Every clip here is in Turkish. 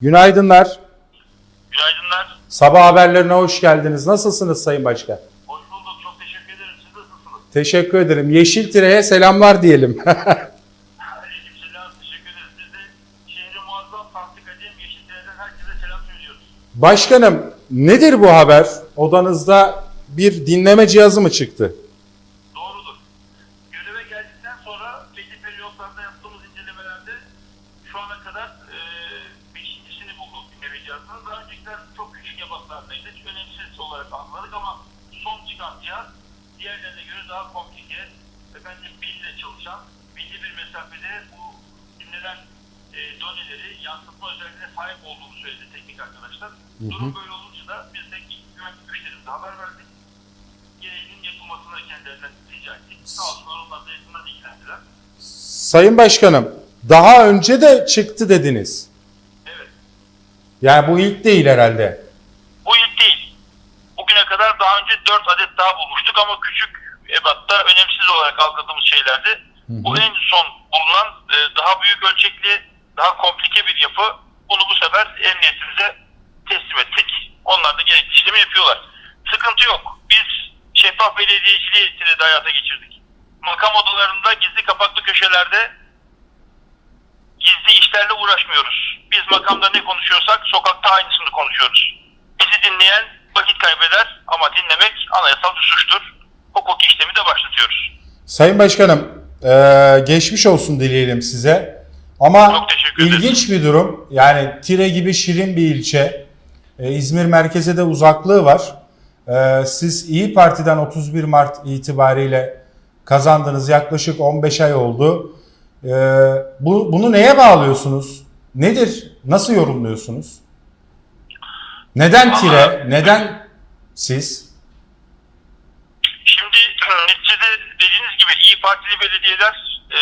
Günaydınlar. Günaydınlar. Sabah haberlerine hoş geldiniz. Nasılsınız Sayın Başkan? Hoş bulduk. Çok teşekkür ederim. Siz nasılsınız? Teşekkür ederim. Yeşil Tire'ye selamlar diyelim. Aleykümselam. Teşekkür ederiz. Biz de şehri muazzam Tahtik Adem Yeşiltepe'den herkese selam söylüyoruz. Başkanım nedir bu haber? Odanızda bir dinleme cihazı mı çıktı? Doğrudur. Göreve geldikten sonra belli periyotlarda yaptığımız incelemelerde şu ana kadar e, beşincisini bulduk dinleme cihazının. Daha öncekiler çok küçük yabatlardaydı. Hiç önemsiz olarak anladık ama son çıkan cihaz diğerlerine göre daha komplike. Efendim pille çalışan, belli bir mesafede bu dinlenen e, doneleri yansıtma özelliğine sahip olduğunu söyledi teknik arkadaşlar. Durum böyle olunca da biz de güvenlik güçlerimize haber verdik. Gereğinin yapılmasını kendilerinden rica ettik. Sağ olsunlar onlar da yakından ilgilendiler. Sayın Başkanım daha önce de çıktı dediniz. Yani bu ilk değil herhalde. Bu ilk değil. Bugüne kadar daha önce 4 adet daha bulmuştuk ama küçük ebatta önemsiz olarak algıladığımız şeylerdi. Bu en son bulunan e, daha büyük ölçekli, daha komplike bir yapı. Bunu bu sefer emniyetimize teslim ettik. Onlar da gerekli işlemi yapıyorlar. Sıkıntı yok. Biz şeffaf belediyeciliği de hayata geçirdik. Makam odalarında gizli kapaklı köşelerde gizli işlerle uğraşmıyoruz. Biz makamda ne konuşuyorsak sokakta aynısını konuşuyoruz. Bizi dinleyen vakit kaybeder ama dinlemek anayasal bir suçtur. Hukuk işlemi de başlatıyoruz. Sayın Başkanım eee, geçmiş olsun dileyelim size. Ama ilginç bir durum. Yani Tire gibi şirin bir ilçe. E, İzmir merkeze de uzaklığı var. E, siz İyi Parti'den 31 Mart itibariyle kazandınız. Yaklaşık 15 ay oldu. E, bu, bunu neye bağlıyorsunuz? Nedir? Nasıl yorumluyorsunuz? Neden Tire? Neden siz? Şimdi neticede dediğiniz gibi İyi Partili belediyeler e,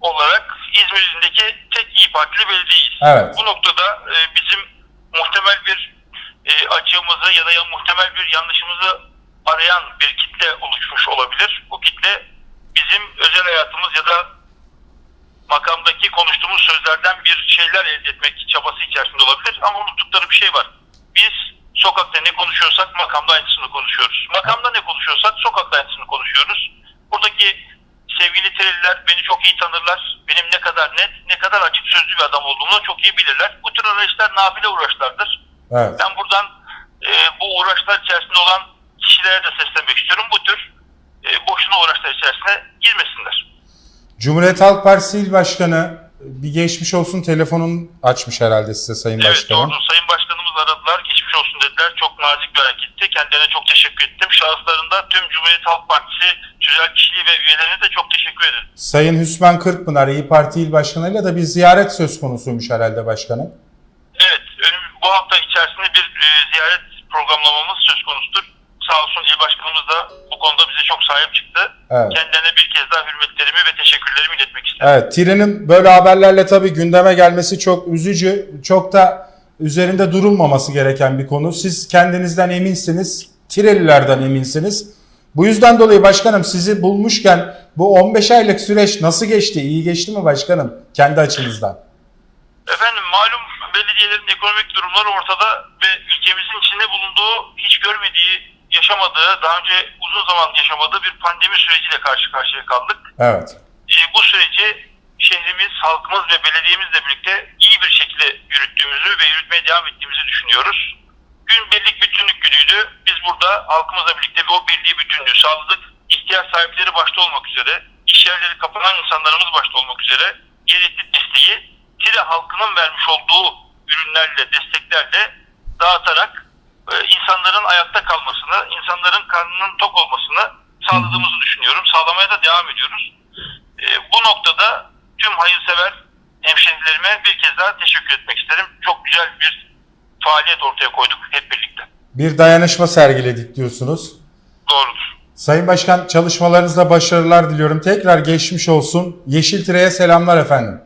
olarak İzmir'indeki tek İyi Partili belediyeyiz. Evet. Bu noktada e, bizim muhtemel bir e, açığımızı ya da ya muhtemel bir yanlışımızı arayan bir kitle oluşmuş olabilir. Bu kitle bizim özel hayatımız ya da makamdaki konuştuğumuz sözlerden bir şeyler elde etmek çabası içerisinde olabilir. Ama unuttukları bir şey var. Biz sokakta ne konuşuyorsak makamda aynısını konuşuyoruz. Makamda ne konuşuyorsak sokakta aynısını konuşuyoruz. Buradaki sevgili Tireliler beni çok iyi tanırlar. Benim ne kadar net, ne kadar açık sözlü bir adam olduğumu çok iyi bilirler. Bu tür arayışlar nafile uğraşlardır. Evet. Ben buradan e, bu uğraşlar içerisinde olan kişilere de seslenmek istiyorum. Bu tür e, boşuna uğraşlar içerisine girmesinler. Cumhuriyet Halk Partisi İl Başkanı bir geçmiş olsun telefonun açmış herhalde size Sayın Evet Başkanım. doğru. Sayın Başkanımız aradılar. Geçmiş olsun dediler. Çok nazik bir hareketti. Kendilerine çok teşekkür ettim. Şahıslarında tüm Cumhuriyet Halk Partisi tüzel kişiliği ve üyelerine de çok teşekkür ederim. Sayın Hüsmen Kırkpınar İyi Parti İl Başkanı'yla da bir ziyaret söz konusuymuş herhalde başkanım. Evet, bu hafta içerisinde bir e, ziyaret programlamamız söz konusudur. Sağ olsun il başkanımız da konuda bize çok sahip çıktı. Evet. Kendilerine bir kez daha hürmetlerimi ve teşekkürlerimi iletmek isterim. Evet, Tire'nin böyle haberlerle tabii gündeme gelmesi çok üzücü, çok da üzerinde durulmaması gereken bir konu. Siz kendinizden eminsiniz, Tirelilerden eminsiniz. Bu yüzden dolayı başkanım sizi bulmuşken bu 15 aylık süreç nasıl geçti? İyi geçti mi başkanım kendi açınızdan? Efendim malum belediyelerin ekonomik durumları ortada ve ülkemizin içinde bulunduğu hiç görmediği, yaşamadığı, daha önce uzun zaman yaşamadığı bir pandemi süreciyle karşı karşıya kaldık. Evet. E, bu süreci şehrimiz, halkımız ve belediyemizle birlikte iyi bir şekilde yürüttüğümüzü ve yürütmeye devam ettiğimizi düşünüyoruz. Gün birlik bütünlük günüydü. Biz burada halkımızla birlikte o birliği bütünlüğü sağladık. İhtiyaç sahipleri başta olmak üzere, iş yerleri kapanan insanlarımız başta olmak üzere gerekli desteği Tire halkının vermiş olduğu ürünlerle, desteklerle dağıtarak insanların ayakta kalmasını, insanların karnının tok olmasını sağladığımızı düşünüyorum. Sağlamaya da devam ediyoruz. E, bu noktada tüm hayırsever hemşehrilerime bir kez daha teşekkür etmek isterim. Çok güzel bir faaliyet ortaya koyduk hep birlikte. Bir dayanışma sergiledik diyorsunuz. Doğrudur. Sayın Başkan çalışmalarınızda başarılar diliyorum. Tekrar geçmiş olsun. Yeşil Tire'ye selamlar efendim.